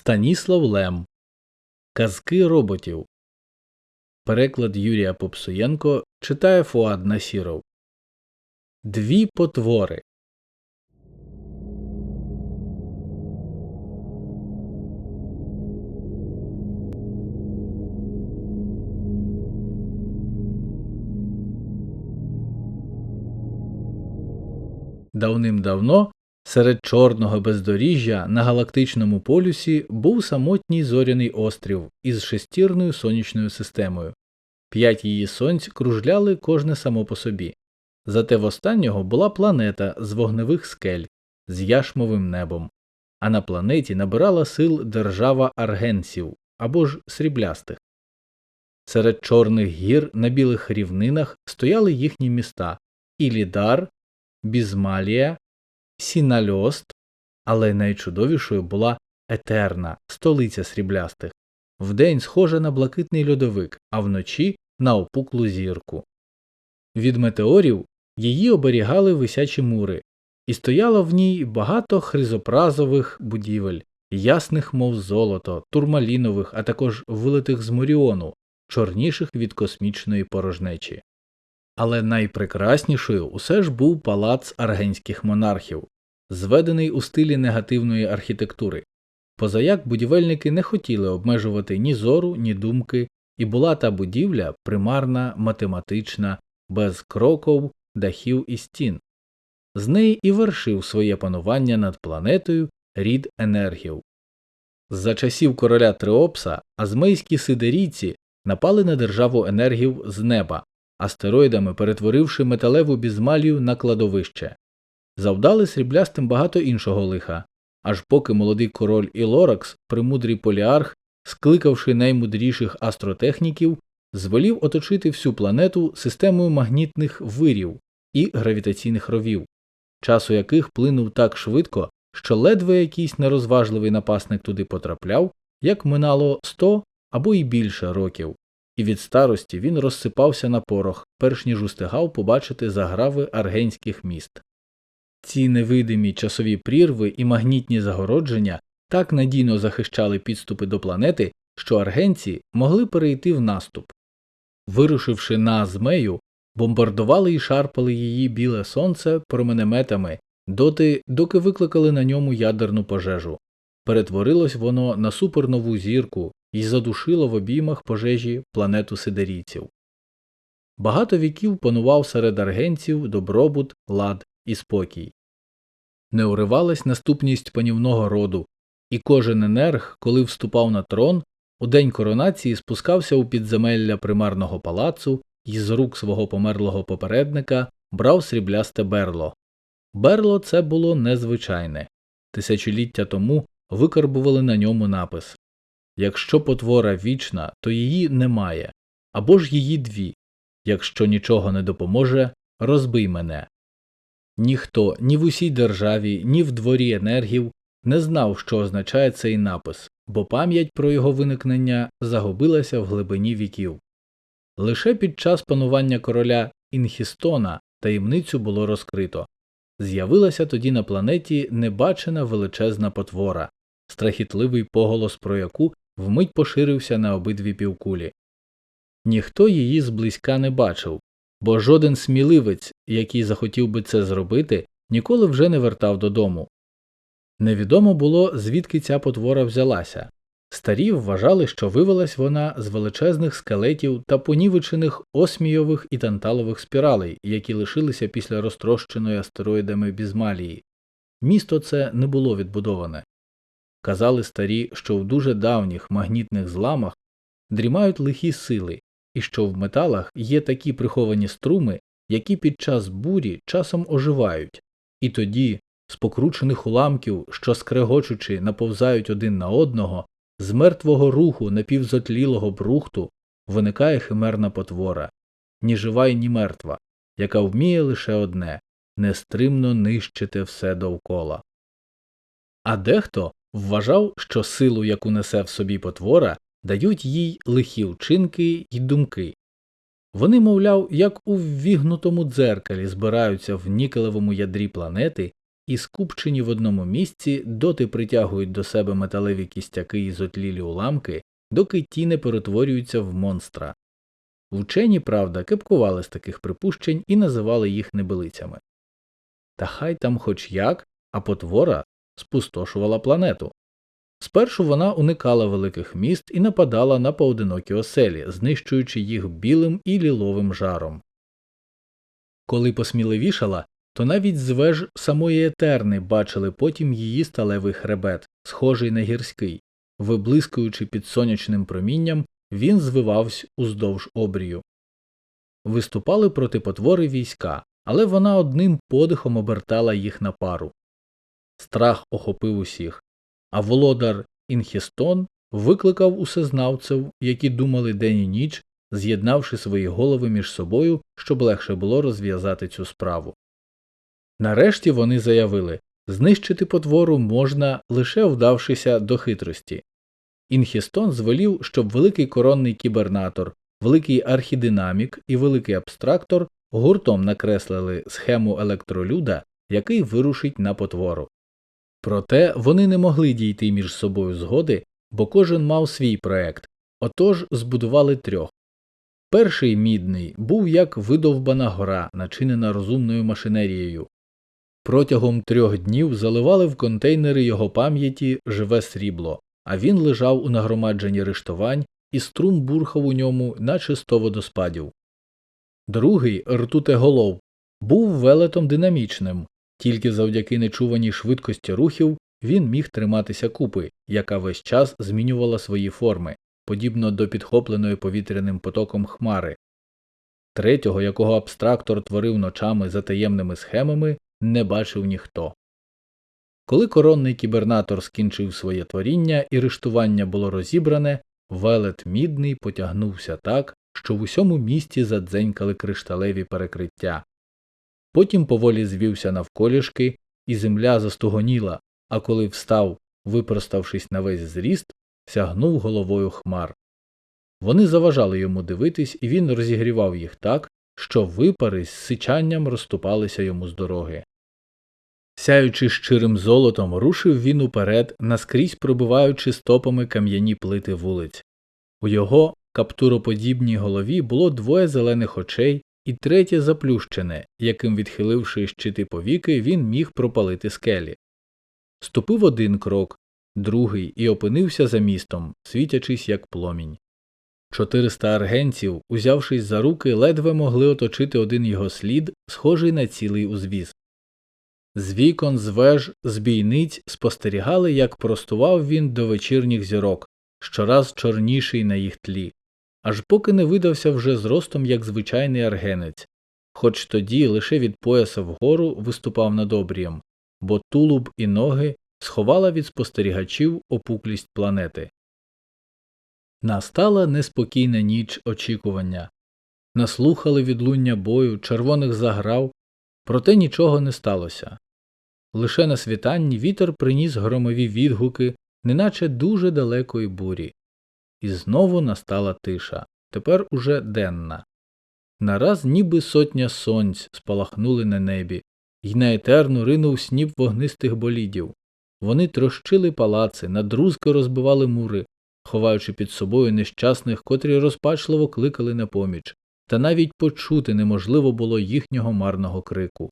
Станіслав Лем Казки роботів. Переклад Юрія Попсуєнко читає Фуад Насіров. Дві потвори. Давним-давно серед чорного бездоріжжя на галактичному полюсі був самотній зоряний острів із шестірною сонячною системою. П'ять її сонць кружляли кожне само по собі. Зате в останнього була планета з вогневих скель з яшмовим небом, а на планеті набирала сил держава аргенсів або ж сріблястих. Серед чорних гір на білих рівнинах стояли їхні міста Ілідар, Бізмалія, Сінальост, але найчудовішою була Етерна, столиця сріблястих, вдень схожа на блакитний льодовик, а вночі на опуклу зірку. Від метеорів її оберігали висячі мури, і стояло в ній багато хризопразових будівель, ясних, мов золото, турмалінових, а також вилитих з Моріону, чорніших від космічної порожнечі. Але найпрекраснішою усе ж був палац аргенських монархів, зведений у стилі негативної архітектури. Позаяк будівельники не хотіли обмежувати ні зору, ні думки, і була та будівля примарна, математична, без кроков, дахів і стін. З неї і вершив своє панування над планетою рід енергів. За часів короля Треопса азмейські сидерійці напали на державу енергів з неба, астероїдами перетворивши металеву бізмалію на кладовище. Завдали сріблястим багато іншого лиха, аж поки молодий король Ілоракс, премудрий поліарх, скликавши наймудріших астротехніків, звелів оточити всю планету системою магнітних вирів і гравітаційних ровів, часу яких плинув так швидко, що ледве якийсь нерозважливий напасник туди потрапляв, як минало сто або й більше років, і від старості він розсипався на порох, перш ніж устигав побачити заграви аргенських міст. Ці невидимі часові прірви і магнітні загородження так надійно захищали підступи до планети, що аргенці могли перейти в наступ. Вирушивши на Азмею, бомбардували і шарпали її біле сонце променеметами доти, доки викликали на ньому ядерну пожежу. Перетворилось воно на супернову зірку і задушило в обіймах пожежі планету сидерійців. Багато віків панував серед аргенців добробут, лад і спокій. Не уривалась наступність панівного роду, і кожен енерг, коли вступав на трон, у день коронації спускався у підземелля примарного палацу і з рук свого померлого попередника брав сріблясте берло. Берло це було незвичайне. Тисячоліття тому викарбували на ньому напис Якщо потвора вічна, то її немає, або ж її дві. Якщо нічого не допоможе, розбий мене. Ніхто ні в усій державі, ні в дворі енергів не знав, що означає цей напис, бо пам'ять про його виникнення загубилася в глибині віків. Лише під час панування короля Інхістона таємницю було розкрито. З'явилася тоді на планеті небачена величезна потвора, страхітливий поголос про яку вмить поширився на обидві півкулі. Ніхто її зблизька не бачив, бо жоден сміливець, який захотів би це зробити, ніколи вже не вертав додому. Невідомо було, звідки ця потвора взялася. Старі вважали, що вивелась вона з величезних скелетів та понівечених осмійових і танталових спіралей, які лишилися після розтрощеної астероїдами Бізмалії. Місто це не було відбудоване. Казали старі, що в дуже давніх магнітних зламах дрімають лихі сили, і що в металах є такі приховані струми, які під час бурі часом оживають, і тоді, з покручених уламків, що скрегочучи наповзають один на одного, з мертвого руху напівзотлілого брухту виникає химерна потвора, ні жива й ні мертва, яка вміє лише одне нестримно нищити все довкола. А дехто вважав, що силу, яку несе в собі потвора, дають їй лихі вчинки й думки. Вони, мовляв, як у ввігнутому дзеркалі збираються в нікелевому ядрі планети і скупчені в одному місці, доти притягують до себе металеві кістяки і зотлілі уламки, доки ті не перетворюються в монстра. Вчені, правда, кепкували з таких припущень і називали їх небилицями. Та хай там хоч як, а потвора спустошувала планету. Спершу вона уникала великих міст і нападала на поодинокі оселі, знищуючи їх білим і ліловим жаром. Коли посміливішала, то навіть з веж самої Етерни бачили потім її сталевий хребет, схожий на гірський. Виблискуючи під сонячним промінням, він звивався уздовж обрію. Виступали проти потвори війська, але вона одним подихом обертала їх на пару. Страх охопив усіх, а володар Інхістон викликав усезнавців, які думали день і ніч, з'єднавши свої голови між собою, щоб легше було розв'язати цю справу. Нарешті вони заявили знищити потвору можна, лише вдавшися до хитрості. Інхістон звелів, щоб великий коронний кібернатор, великий архідинамік і великий абстрактор гуртом накреслили схему електролюда, який вирушить на потвору. Проте вони не могли дійти між собою згоди, бо кожен мав свій проект, отож збудували трьох. Перший мідний був як видовбана гора, начинена розумною машинерією. Протягом трьох днів заливали в контейнери його пам'яті живе срібло, а він лежав у нагромадженні рештувань, і струм бурхав у ньому, наче сто водоспадів. Другий ртутеголов був велетом динамічним, тільки завдяки нечуваній швидкості рухів він міг триматися купи, яка весь час змінювала свої форми, подібно до підхопленої повітряним потоком хмари. Третього, якого абстрактор творив ночами за таємними схемами, не бачив ніхто. Коли коронний кібернатор скінчив своє творіння і рештування було розібране, велет мідний потягнувся так, що в усьому місті задзенькали кришталеві перекриття. Потім поволі звівся навколішки, і земля застугоніла, а коли встав, випроставшись на весь зріст, сягнув головою хмар. Вони заважали йому дивитись, і він розігрівав їх так, що випари з сичанням розступалися йому з дороги. Сяючи щирим золотом, рушив він уперед, наскрізь пробиваючи стопами кам'яні плити вулиць. У його каптуроподібній голові було двоє зелених очей і третє заплющене, яким, відхиливши щити повіки, він міг пропалити скелі. Ступив один крок, другий і опинився за містом, світячись як пломінь. Чотириста аргенців, узявшись за руки, ледве могли оточити один його слід, схожий на цілий узвіз. З вікон, з веж, з бійниць спостерігали, як простував він до вечірніх зірок, щораз чорніший на їх тлі, аж поки не видався вже зростом як звичайний аргенець, хоч тоді лише від пояса вгору виступав над обрієм, бо тулуб і ноги сховала від спостерігачів опуклість планети. Настала неспокійна ніч очікування. Наслухали відлуння бою, червоних заграв, проте нічого не сталося. Лише на світанні вітер приніс громові відгуки, неначе дуже далекої бурі. І знову настала тиша, тепер уже денна. Нараз ніби сотня сонць спалахнули на небі, й на етерну ринув сніп вогнистих болідів. Вони трощили палаци, надрузки розбивали мури, ховаючи під собою нещасних, котрі розпачливо кликали на поміч, та навіть почути неможливо було їхнього марного крику.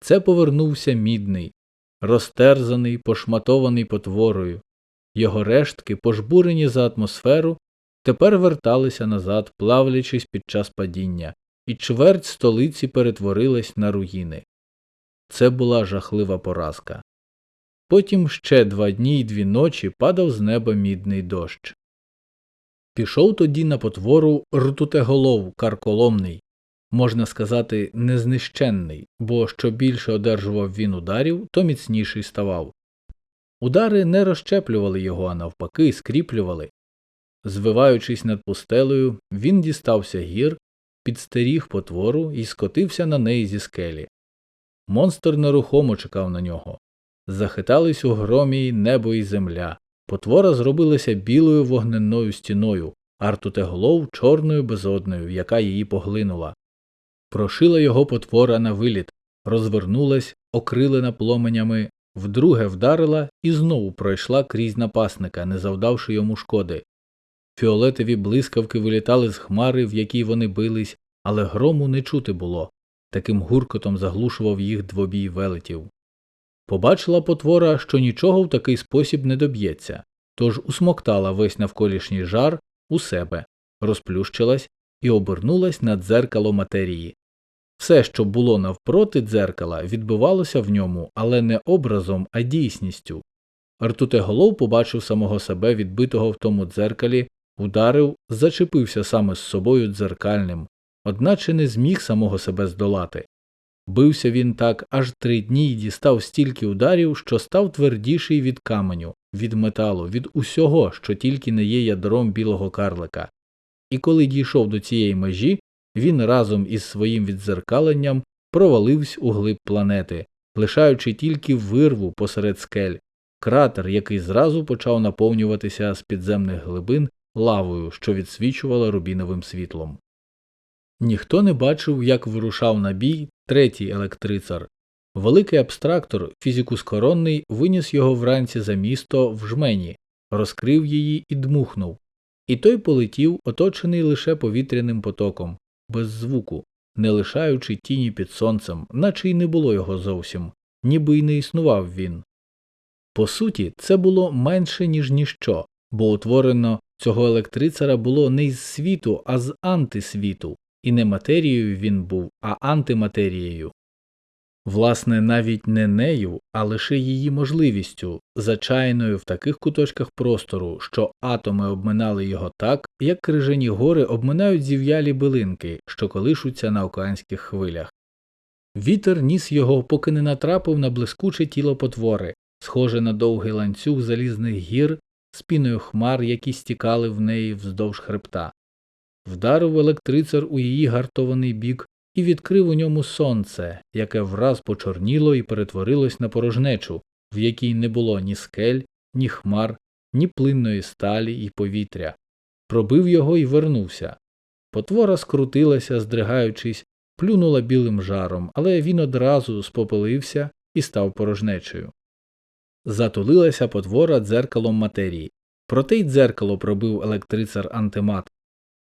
Це повернувся мідний, розтерзаний, пошматований потворою. Його рештки, пожбурені за атмосферу, тепер верталися назад, плавлячись під час падіння, і чверть столиці перетворилась на руїни. Це була жахлива поразка. Потім ще два дні й дві ночі падав з неба мідний дощ. Пішов тоді на потвору ртутеголов карколомний, можна сказати, незнищенний, бо що більше одержував він ударів, то міцніший ставав. Удари не розщеплювали його, а навпаки, скріплювали. Звиваючись над пустелею, він дістався гір, підстеріг потвору і скотився на неї зі скелі. Монстр нерухомо чекав на нього. Захитались у громі небо і земля. Потвора зробилася білою вогненною стіною, артутеголов чорною безодною, яка її поглинула. Прошила його потвора на виліт, розвернулась, окрилена пломенями, вдруге вдарила і знову пройшла крізь напасника, не завдавши йому шкоди. Фіолетові блискавки вилітали з хмари, в якій вони бились, але грому не чути було. Таким гуркотом заглушував їх двобій велетів. Побачила потвора, що нічого в такий спосіб не доб'ється, тож усмоктала весь навколишній жар у себе, розплющилась і обернулась на дзеркало матерії. Все, що було навпроти дзеркала, відбивалося в ньому, але не образом, а дійсністю. Ртутеголов побачив самого себе відбитого в тому дзеркалі, ударив, зачепився саме з собою дзеркальним, одначе не зміг самого себе здолати. Бився він так аж три дні й дістав стільки ударів, що став твердіший від каменю, від металу, від усього, що тільки не є ядром білого карлика. І коли дійшов до цієї межі, він разом із своїм відзеркаленням провалився у глиб планети, лишаючи тільки вирву посеред скель, кратер, який зразу почав наповнюватися з підземних глибин лавою, що відсвічувала рубіновим світлом. Ніхто не бачив, як вирушав на бій третій електрицар. Великий абстрактор, фізикус коронний, виніс його вранці за місто в жмені, розкрив її і дмухнув. І той полетів, оточений лише повітряним потоком, без звуку, не лишаючи тіні під сонцем, наче й не було його зовсім, ніби й не існував він. По суті, це було менше, ніж ніщо, бо утворено цього електрицара було не із світу, а з антисвіту, і не матерією він був, а антиматерією. Власне, навіть не нею, а лише її можливістю, зачаяною в таких куточках простору, що атоми обминали його так, як крижані гори обминають зів'ялі билинки, що колишуться на океанських хвилях. Вітер ніс його, поки не натрапив на блискуче тіло потвори, схоже на довгий ланцюг залізних гір з піною хмар, які стікали в неї вздовж хребта. Вдарив електрицар у її гартований бік і відкрив у ньому сонце, яке враз почорніло і перетворилось на порожнечу, в якій не було ні скель, ні хмар, ні плинної сталі і повітря. Пробив його і вернувся. Потвора скрутилася, здригаючись, плюнула білим жаром, але він одразу спопилився і став порожнечею. Затулилася потвора дзеркалом матерії. Проте й дзеркало пробив електрицар антимат,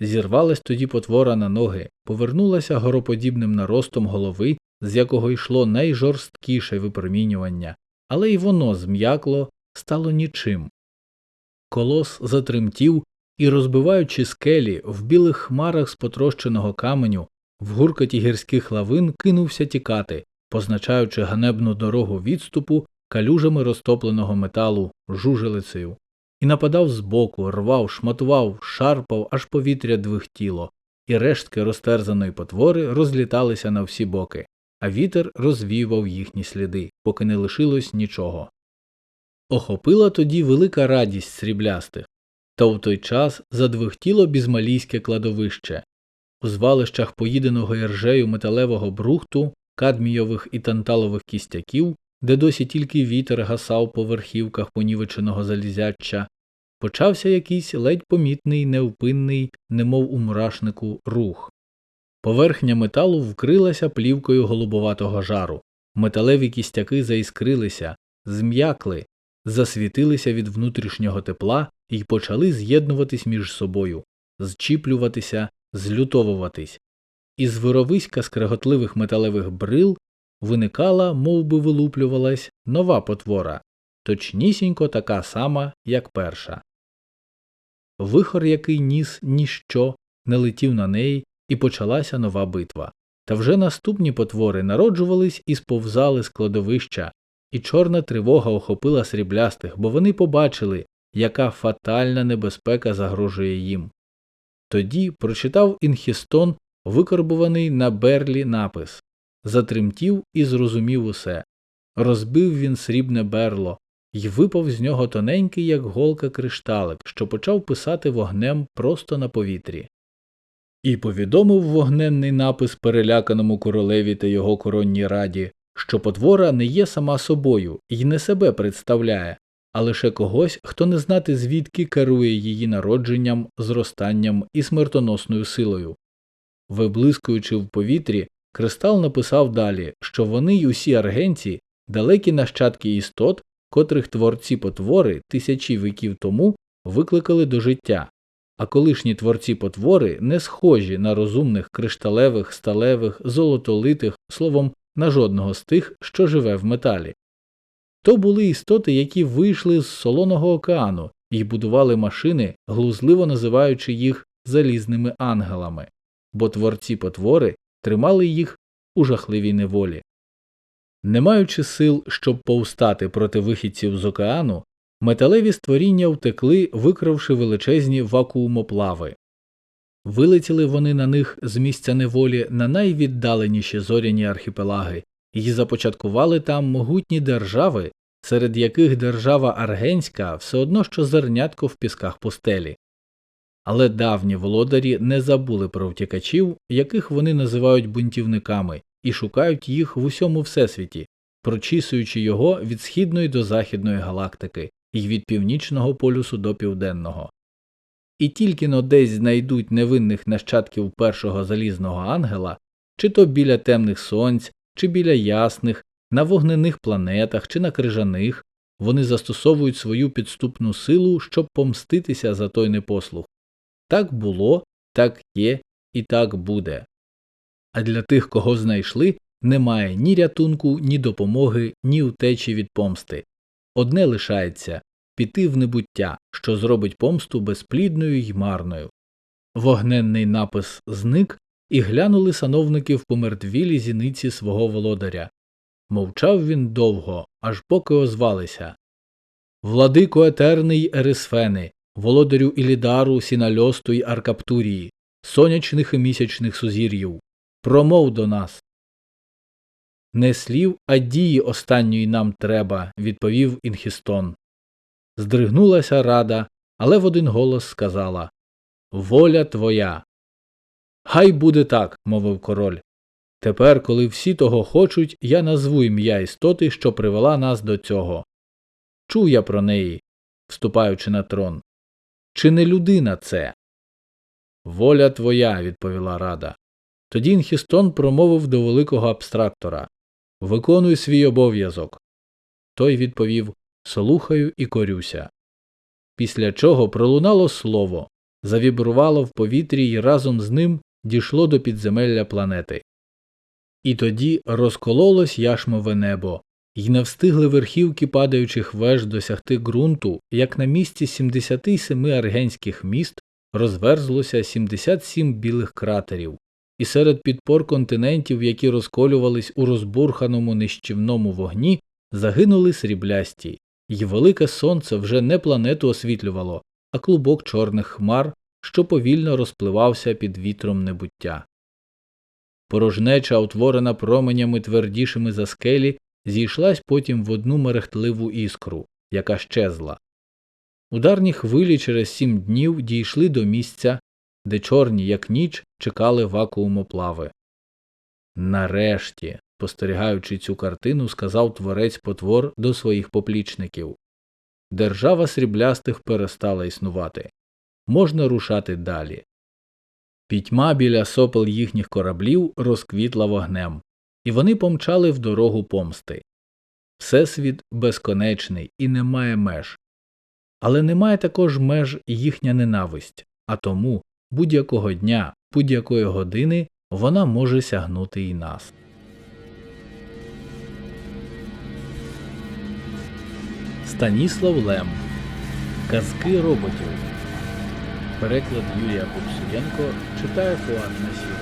Зірвалась тоді потвора на ноги, повернулася гороподібним наростом голови, з якого йшло найжорсткіше випромінювання, але й воно зм'якло, стало нічим. Колос затремтів і, розбиваючи скелі в білих хмарах з потрощеного каменю, в гуркоті гірських лавин кинувся тікати, позначаючи ганебну дорогу відступу калюжами розтопленого металу жужелицею і нападав збоку, рвав, шматував, шарпав, аж повітря двихтіло, і рештки розтерзаної потвори розліталися на всі боки, а вітер розвівав їхні сліди, поки не лишилось нічого. Охопила тоді велика радість сріблястих, та в той час задвихтіло бізмалійське кладовище. У звалищах поїденого іржею металевого брухту, кадмійових і танталових кістяків де досі тільки вітер гасав по верхівках понівеченого залізяча, почався якийсь ледь помітний, невпинний, немов у мурашнику, рух. Поверхня металу вкрилася плівкою голубоватого жару, металеві кістяки заіскрилися, зм'якли, засвітилися від внутрішнього тепла і почали з'єднуватись між собою, зчіплюватися, злютовуватись. Із вировиська скреготливих металевих брил виникала, мов би вилуплювалась, нова потвора, точнісінько така сама, як перша. Вихор, який ніс ніщо, не летів на неї, і почалася нова битва. Та вже наступні потвори народжувались і сповзали з кладовища, і чорна тривога охопила сріблястих, бо вони побачили, яка фатальна небезпека загрожує їм. Тоді прочитав інхістон, викорбуваний на берлі напис затремтів і зрозумів усе. Розбив він срібне берло, й випав з нього тоненький, як голка кришталик, що почав писати вогнем просто на повітрі. І повідомив вогненний напис переляканому королеві та його коронній раді, що потвора не є сама собою і не себе представляє, а лише когось, хто не знати звідки керує її народженням, зростанням і смертоносною силою. Виблискуючи в повітрі, Кристал написав далі, що вони й усі аргенці далекі нащадки істот, котрих творці потвори тисячі віків тому викликали до життя, а колишні творці потвори не схожі на розумних кришталевих, сталевих, золотолитих, словом, на жодного з тих, що живе в металі. То були істоти, які вийшли з солоного океану і будували машини, глузливо називаючи їх залізними ангелами, бо творці потвори тримали їх у жахливій неволі. Не маючи сил, щоб повстати проти вихідців з океану, металеві створіння втекли, викравши величезні вакуумоплави. Вилетіли вони на них з місця неволі на найвіддаленіші зоряні архіпелаги і започаткували там могутні держави, серед яких держава Аргенська все одно що зернятко в пісках пустелі. Але давні володарі не забули про втікачів, яких вони називають бунтівниками, і шукають їх в усьому всесвіті, прочісуючи його від східної до західної галактики і від північного полюсу до південного. І тільки но десь знайдуть невинних нащадків першого залізного ангела, чи то біля темних сонць, чи біля ясних, на вогнених планетах чи на крижаних, вони застосовують свою підступну силу, щоб помститися за той непослух. Так було, так є і так буде. А для тих, кого знайшли, немає ні рятунку, ні допомоги, ні утечі від помсти. Одне лишається піти в небуття, що зробить помсту безплідною й марною. Вогненний напис зник, і глянули сановники в помертвілі зіниці свого володаря. Мовчав він довго, аж поки озвалися. Владико етерний Ерисфени, володарю Ілідару, Сінальосту й Аркаптурії, сонячних і місячних сузір'їв, промов до нас. Не слів, а дії останньої нам треба, відповів Інхістон. Здригнулася рада, але в один голос сказала Воля твоя. Хай буде так, мовив король. Тепер, коли всі того хочуть, я назву ім'я істоти, що привела нас до цього. Чув я про неї, вступаючи на трон. Чи не людина це? Воля твоя, відповіла рада. Тоді Інхістон промовив до великого абстрактора Виконуй свій обов'язок. Той відповів Слухаю і корюся. Після чого пролунало слово, завібрувало в повітрі і разом з ним дійшло до підземелля планети. І тоді розкололось яшмове небо, й не встигли верхівки падаючих веж досягти ґрунту, як на місці 77 аргенських міст розверзлося 77 білих кратерів, і серед підпор континентів, які розколювались у розбурханому нищівному вогні, загинули сріблясті, й велике сонце вже не планету освітлювало, а клубок чорних хмар, що повільно розпливався під вітром небуття. Порожнеча, утворена променями твердішими за скелі, зійшлась потім в одну мерехтливу іскру, яка щезла. Ударні хвилі через сім днів дійшли до місця, де чорні, як ніч, чекали вакуумоплави. Нарешті, спостерігаючи цю картину, сказав творець потвор до своїх поплічників Держава сріблястих перестала існувати. Можна рушати далі. Пітьма біля сопел їхніх кораблів розквітла вогнем, і вони помчали в дорогу помсти. Всесвіт безконечний і не має меж. Але немає також меж їхня ненависть, а тому будь-якого дня, будь-якої години вона може сягнути і нас. Станіслав Лем Казки роботів Переклад Юрія Купсуєнко читає Фуат Насіров